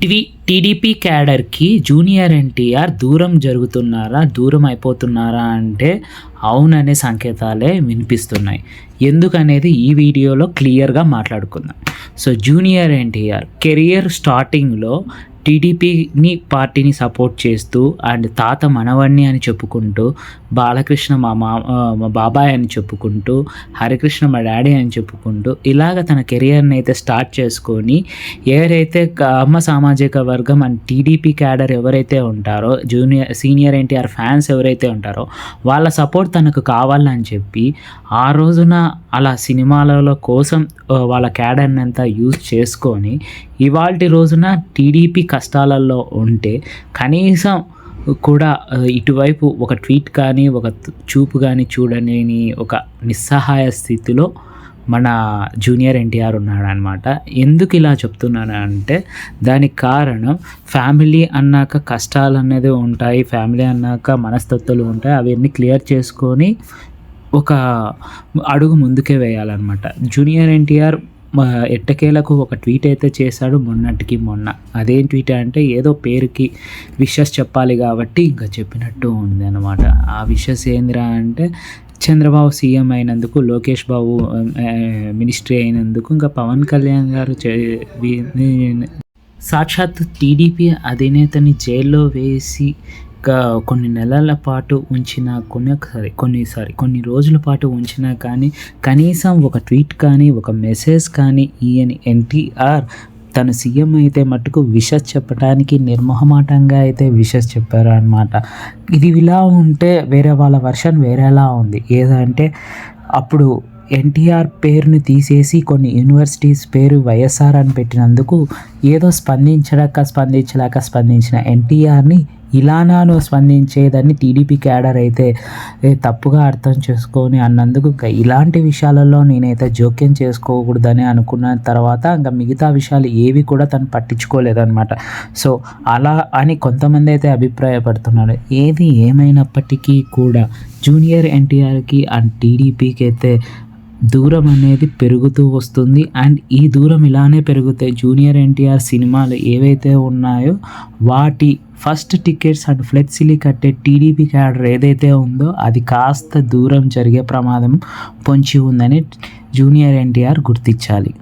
TV TDP క్యాడర్కి junior NTR దూరం జరుగుతున్నారా దూరం అయిపోతున్నారా అంటే అవుననే సంకేతాలే వినిపిస్తున్నాయి. ఎందుకనేది ఈ వీడియోలో క్లియర్గా మాట్లాడుకుందాం. సో జూనియర్ ఎన్టీఆర్ కెరియర్ స్టార్టింగ్లో టీడీపీని పార్టీని సపోర్ట్ చేస్తూ అండ్ తాత మనవణ్ణి అని చెప్పుకుంటూ బాలకృష్ణ మా మా మా బాబాయ్ అని చెప్పుకుంటూ హరికృష్ణ మా డాడీ అని చెప్పుకుంటూ ఇలాగ తన కెరియర్ని అయితే స్టార్ట్ చేసుకొని ఎవరైతే అమ్మ సామాజిక వర్గం అండ్ టీడీపీ క్యాడర్ ఎవరైతే ఉంటారో జూనియర్ సీనియర్ ఎన్టీఆర్ ఫ్యాన్స్ ఎవరైతే ఉంటారో వాళ్ళ సపోర్ట్ తనకు కావాలని చెప్పి ఆ రోజున అలా సినిమాలలో కోసం వాళ్ళ క్యాడర్ని అంతా యూజ్ చేసుకొని ఇవాళ రోజున టీడీపీ కష్టాలలో ఉంటే కనీసం కూడా ఇటువైపు ఒక ట్వీట్ కానీ ఒక చూపు కానీ చూడలేని ఒక నిస్సహాయ స్థితిలో మన జూనియర్ ఎన్టీఆర్ ఉన్నాడనమాట ఎందుకు ఇలా చెప్తున్నాను అంటే దానికి కారణం ఫ్యామిలీ అన్నాక కష్టాలు అనేది ఉంటాయి ఫ్యామిలీ అన్నాక మనస్తత్వాలు ఉంటాయి అవన్నీ క్లియర్ చేసుకొని ఒక అడుగు ముందుకే వేయాలన్నమాట. జూనియర్ ఎన్టీఆర్ ఎట్టకేలకు ఒక ట్వీట్ అయితే చేశాడు మొన్నటికి మొన్న. అదేం ట్వీట్ అంటే ఏదో పేరుకి విషెస్ చెప్పాలి కాబట్టి ఇంకా చెప్పినట్టు ఉంది అనమాట ఆ విషెస్ ఏందిరా అంటే చంద్రబాబు సీఎం అయినందుకు లోకేష్ బాబు మినిస్ట్రీ అయినందుకు ఇంకా పవన్ కళ్యాణ్ గారు చే- సాక్షాత్ టీడీపీ అధినేతని జైల్లో వేసి కొన్ని నెలల పాటు ఉంచినా కొన్ని ఒకసారి కొన్ని సారీ కొన్ని రోజుల పాటు ఉంచినా కానీ కనీసం ఒక ట్వీట్ కానీ ఒక మెసేజ్ కానీ ఈయన ఎన్టీఆర్ తను సీఎం అయితే మట్టుకు విషస్ చెప్పడానికి నిర్మోహమాటంగా అయితే విషస్ చెప్పారు అనమాట ఇది ఇలా ఉంటే వేరే వాళ్ళ వర్షన్ వేరేలా ఉంది. ఏదంటే అప్పుడు ఎన్టీఆర్ పేరుని తీసేసి కొన్ని యూనివర్సిటీస్ పేరు వైఎస్ఆర్ అని పెట్టినందుకు ఏదో స్పందించడాక స్పందించలేక స్పందించిన ఎన్టీఆర్ని ఇలానా నువ్వు స్పందించేదాన్ని టీడీపీ క్యాడర్ అయితే తప్పుగా అర్థం చేసుకొని అన్నందుకు ఇంకా ఇలాంటి విషయాలలో నేనైతే జోక్యం చేసుకోకూడదని అనుకున్న తర్వాత ఇంకా మిగతా విషయాలు ఏవి కూడా తను పట్టించుకోలేదన్నమాట. సో అలా అని కొంతమంది అయితే అభిప్రాయపడుతున్నారు. ఏది ఏమైనప్పటికీ కూడా జూనియర్ ఎన్టీఆర్కి అండ్ టీడీపీకి అయితే దూరం అనేది పెరుగుతూ వస్తుంది. అండ్ ఈ దూరం ఇలానే పెరుగుతాయి. జూనియర్ ఎన్టీఆర్ సినిమాలు ఏవైతే ఉన్నాయో వాటి ఫస్ట్ టికెట్స్ అండ్ ఫ్లెక్సీలు కట్టే టీడీపీ క్యాడర్ ఏదైతే ఉందో అది కాస్త దూరం జరిగే ప్రమాదం పొంచి ఉందని జూనియర్ ఎన్టీఆర్ గుర్తించాలి.